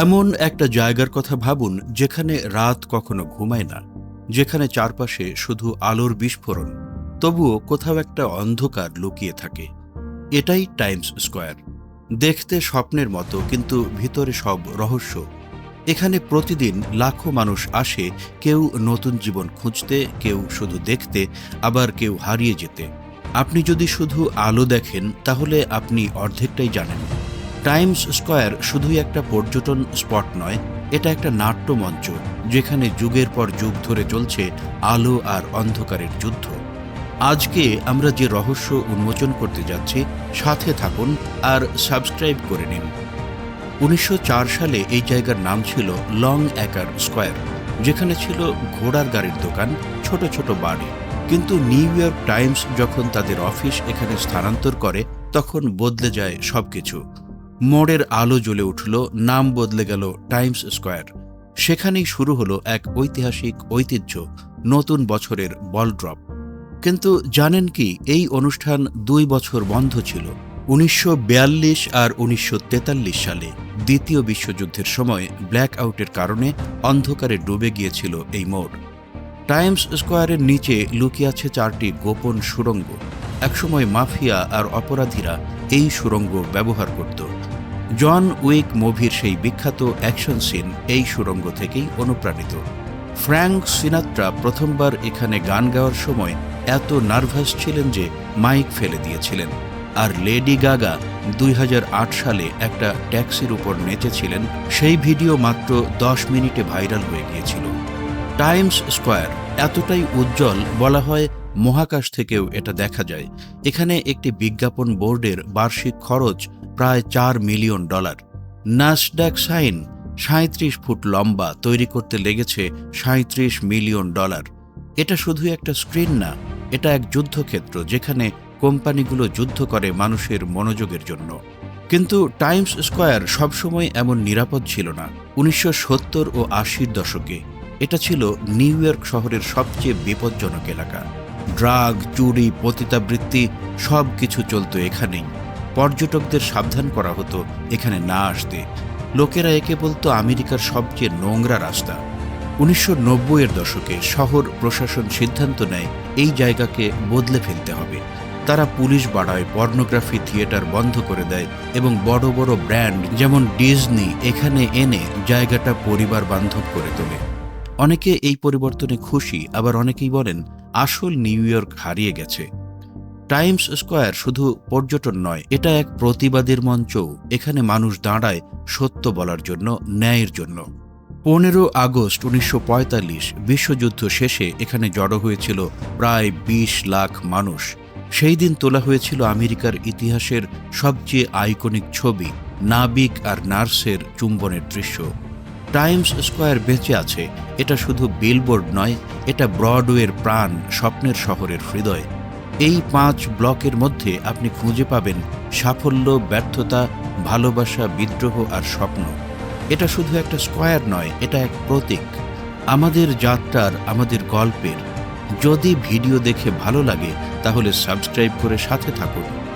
এমন একটা জায়গার কথা ভাবুন যেখানে রাত কখনো ঘুমায় না, যেখানে চারপাশে শুধু আলোর বিস্ফোরণ, তবুও কোথাও একটা অন্ধকার লুকিয়ে থাকে। এটাই টাইমস স্কোয়ার। দেখতে স্বপ্নের মতো, কিন্তু ভিতরে সব রহস্য। এখানে প্রতিদিন লাখো মানুষ আসে, কেউ নতুন জীবন খুঁজতে, কেউ শুধু দেখতে, আবার কেউ হারিয়ে যেতে। আপনি যদি শুধু আলো দেখেন, তাহলে আপনি অর্ধেকটাই জানেন। টাইমস স্কোয়ার শুধুই একটা পর্যটন স্পট নয়, এটা একটা নাট্যমঞ্চ যেখানে যুগের পর যুগ ধরে চলছে আলো আর অন্ধকারের যুদ্ধ। আজকে আমরা যে রহস্য উন্মোচন করতে যাচ্ছি, সাথে থাকুন আর সাবস্ক্রাইব করে নিন। উনিশশো চার সালে এই জায়গার নাম ছিল লং অ্যাকার স্কোয়ার, যেখানে ছিল ঘোড়ার গাড়ির দোকান, ছোট ছোট বাড়ি। কিন্তু নিউ ইয়র্ক টাইমস যখন তাদের অফিস এখানে স্থানান্তর করে, তখন বদলে যায় সবকিছু। মোড়ের আলো জ্বলে উঠল, নাম বদলে গেল টাইমস স্কোয়ার। সেখানেই শুরু হলো এক ঐতিহাসিক ঐতিহ্য, নতুন বছরের বল ড্রপ। কিন্তু জানেন কি, এই অনুষ্ঠান দুই বছর বন্ধ ছিল, উনিশশো বিয়াল্লিশ আর উনিশশো তেতাল্লিশ সালে। দ্বিতীয় বিশ্বযুদ্ধের সময় ব্ল্যাক আউটের কারণে অন্ধকারে ডুবে গিয়েছিল এই মোড়। টাইমস স্কোয়ারের নিচে লুকিয়ে আছে চারটি গোপন সুড়ঙ্গ। একসময় মাফিয়া আর অপরাধীরা এই সুড়ঙ্গ ব্যবহার করত। জন উইক মুভির সেই বিখ্যাত অ্যাকশন সিন এই সুড়ঙ্গ থেকেই অনুপ্রাণিত। ফ্র্যাঙ্ক সিনাত্রা প্রথমবার এখানে গান গাওয়ার সময় এত নার্ভাস ছিলেন যে মাইক ফেলে দিয়েছিলেন। আর লেডি গাগা দুই হাজার আট সালে একটা ট্যাক্সির উপর নেচেছিলেন, সেই ভিডিও মাত্র দশ মিনিটে ভাইরাল হয়ে গিয়েছিল। টাইমস স্কোয়ার এতটাই উজ্জ্বল বলা হয় মহাকাশ থেকেও এটা দেখা যায়। এখানে একটি বিজ্ঞাপন বোর্ডের বার্ষিক খরচ প্রায় চার মিলিয়ন ডলার। নাসডাক সাইন সাঁত্রিশ ফুট লম্বা তৈরি করতে লেগেছে সাঁত্রিশ মিলিয়ন ডলার। এটা শুধু একটা স্ক্রিন না, এটা এক যুদ্ধক্ষেত্র যেখানে কোম্পানিগুলো যুদ্ধ করে মানুষের মনোযোগের জন্য। কিন্তু টাইমস স্কোয়ার সবসময় এমন নিরাপদ ছিল না। উনিশশো সত্তর ও আশির দশকে এটা ছিল নিউ ইয়র্ক শহরের সবচেয়ে বিপজ্জনক এলাকা। ড্রাগ, চুরি, পতিতাবৃত্তি সব কিছু চলত এখানেই। পর্যটকদের সাবধান করা হতো, এখানে না আসতে। লোকেরা একে বলতো আমেরিকার সবচেয়ে নোংরা রাস্তা। উনিশশো নব্বই এর দশকে শহর প্রশাসন সিদ্ধান্ত নেয়, এই জায়গাকে বদলে ফেলতে হবে। তারা পুলিশ বাড়ায়, পর্নোগ্রাফি থিয়েটার বন্ধ করে দেয় এবং বড় বড় ব্র্যান্ড যেমন ডিজনি এখানে এনে জায়গাটা পরিবার বান্ধব করে তোলে। অনেকে এই পরিবর্তনে খুশি, আবার অনেকেই বলেন, আসল নিউ ইয়র্ক হারিয়ে গেছে। টাইমস স্কোয়ার শুধু পর্যটন নয়, এটা এক প্রতিবাদের মঞ্চ এখানে মানুষ দাঁড়ায় সত্য বলার জন্য, ন্যায়ের জন্য। পনেরো আগস্ট উনিশশো বিশ্বযুদ্ধ শেষে এখানে জড়ো হয়েছিল প্রায় ২০ লাখ মানুষ। সেই দিন তোলা হয়েছিল আমেরিকার ইতিহাসের সবচেয়ে আইকনিক ছবি, নাবিক আর নার্সের চুম্বনের দৃশ্য। টাইমস স্কোয়ার বেঁচে আছে, এটা শুধু বিলবোর্ড নয়, এটা ব্রডওয়ের প্রাণ, স্বপ্নের শহরের হৃদয়। এই পাঁচ ব্লকের মধ্যে আপনি খুঁজে পাবেন সাফল্য, ব্যর্থতা, ভালোবাসা, বিদ্রোহ আর স্বপ্ন। এটা শুধু একটা স্কোয়ার নয়, এটা এক প্রতীক। আমাদের যাত্রার, আমাদের গল্পের। যদি ভিডিও দেখে ভালো লাগে, তাহলে সাবস্ক্রাইব করে সাথে থাকুন।